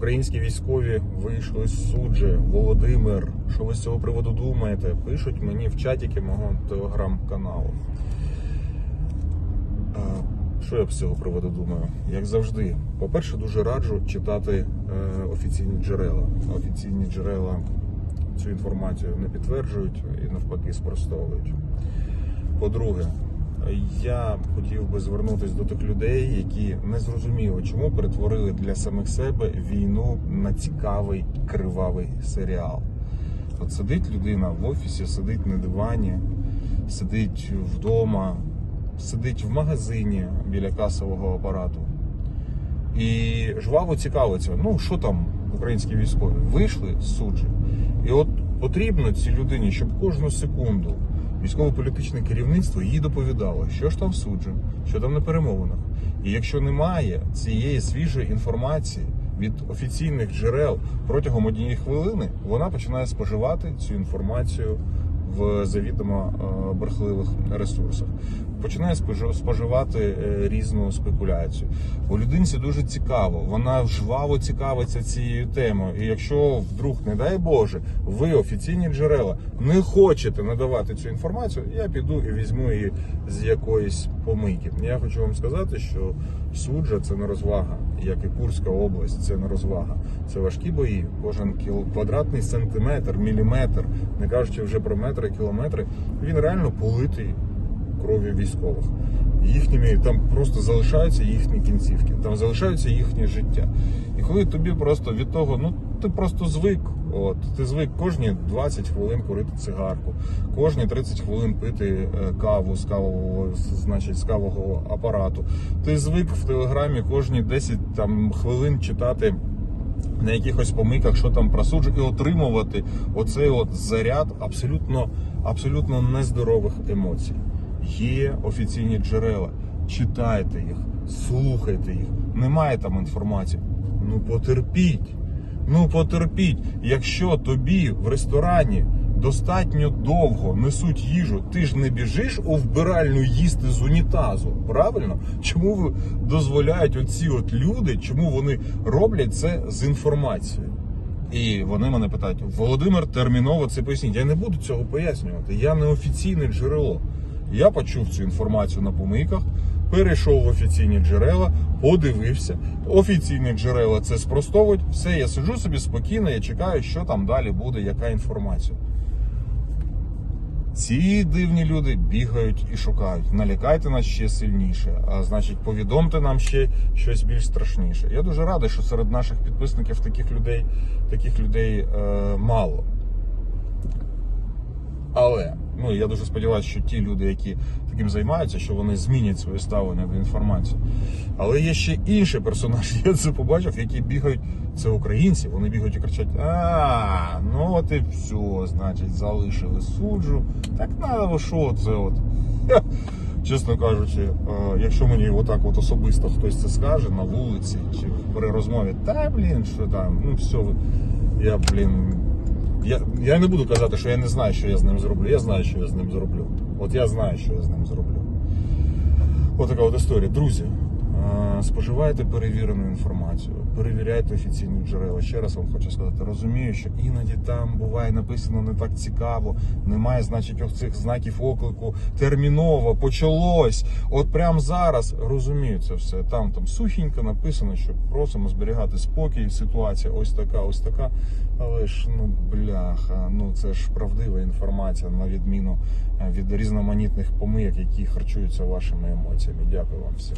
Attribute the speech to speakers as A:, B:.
A: Українські військові вийшли з суджі. Володимир, що ви з цього приводу думаєте? Пишуть мені в чатіки мого телеграм-каналу. Що я з цього приводу думаю? Як завжди, по-перше, дуже раджу читати е, офіційні джерела. Офіційні джерела цю інформацію не підтверджують і навпаки спростовують. По-друге, я хотів би звернутися до тих людей, які не зрозуміли, чому перетворили для самих себе війну на цікавий кривавий серіал. От сидить людина в офісі, сидить на дивані, сидить вдома, сидить в магазині біля касового апарату. І жваво цікавиться, ну що там українські військові вийшли з суджі. І от потрібно цій людині, щоб кожну секунду військово-політичне керівництво їй доповідало, що ж там суджено, що там на перемовинах. І якщо немає цієї свіжої інформації від офіційних джерел протягом однієї хвилини, вона починає споживати цю інформацію в завідомо е, брехливих ресурсах. Починає спожи- споживати е, різну спекуляцію. У людинці дуже цікаво, вона жваво цікавиться цією темою. І якщо вдруг, не дай Боже, ви офіційні джерела не хочете надавати цю інформацію, я піду і візьму її з якоїсь помийки. Я хочу вам сказати, що суджа це не розвага, як і Курська область, це не розвага. Це важкі бої. Кожен квадратний сантиметр, міліметр, не кажучи вже про метри, кілометри, він реально политий кров'ю військових. Їхніми там просто залишаються їхні кінцівки, там залишаються їхнє життя. І коли тобі просто від того, ну ти просто звик. От ти звик кожні 20 хвилин курити цигарку, кожні 30 хвилин пити е, каву з кавового, значить, з кавового апарату. Ти звик в телеграмі кожні 10 там хвилин читати на якихось помийках, що там просуджу, і отримувати оцей от заряд абсолютно, абсолютно нездорових емоцій. Є офіційні джерела, читайте їх, слухайте їх. Немає там інформації. Ну потерпіть. Ну потерпіть. Якщо тобі в ресторані достатньо довго несуть їжу, ти ж не біжиш у вбиральню їсти з унітазу. Правильно? Чому ви дозволяють оці от люди, чому вони роблять це з інформацією? І вони мене питають: Володимир, терміново це поясніть. Я не буду цього пояснювати. Я не офіційне джерело. Я почув цю інформацію на помийках, перейшов в офіційні джерела, подивився. Офіційні джерела це спростовують. Все, я сиджу собі спокійно, я чекаю, що там далі буде, яка інформація. Ці дивні люди бігають і шукають. Налякайте нас ще сильніше, а значить, повідомте нам ще щось більш страшніше. Я дуже радий, що серед наших підписників таких людей, таких людей е, мало. Але ну я дуже сподіваюся, що ті люди, які таким займаються, що вони змінять своє ставлення до інформації. Але є ще інший персонаж, я це побачив, які бігають. Це українці, вони бігають і кричать: А, ну от і все, значить, залишили суджу. Так надо, що це от. Чесно кажучи, е, якщо мені отак от особисто хтось це скаже на вулиці чи при розмові, та блін, що там, ну все, я, блін, я, я не буду казати, що я не знаю, що я з ним зроблю. Я знаю, що я з ним зроблю. От я знаю, що я з ним зроблю. Ось така от історія. Друзі, споживайте перевірену інформацію, перевіряйте офіційні джерела. Ще раз вам хочу сказати, розумію, що іноді там буває написано не так цікаво, немає, значить, цих знаків оклику терміново, почалось. От прямо зараз розумію це все. Там там сухенько написано, що просимо зберігати спокій, ситуація ось така, ось така. Але ж ну бляха, ну це ж правдива інформація на відміну е, від різноманітних помийок, які харчуються вашими емоціями. Дякую вам всім.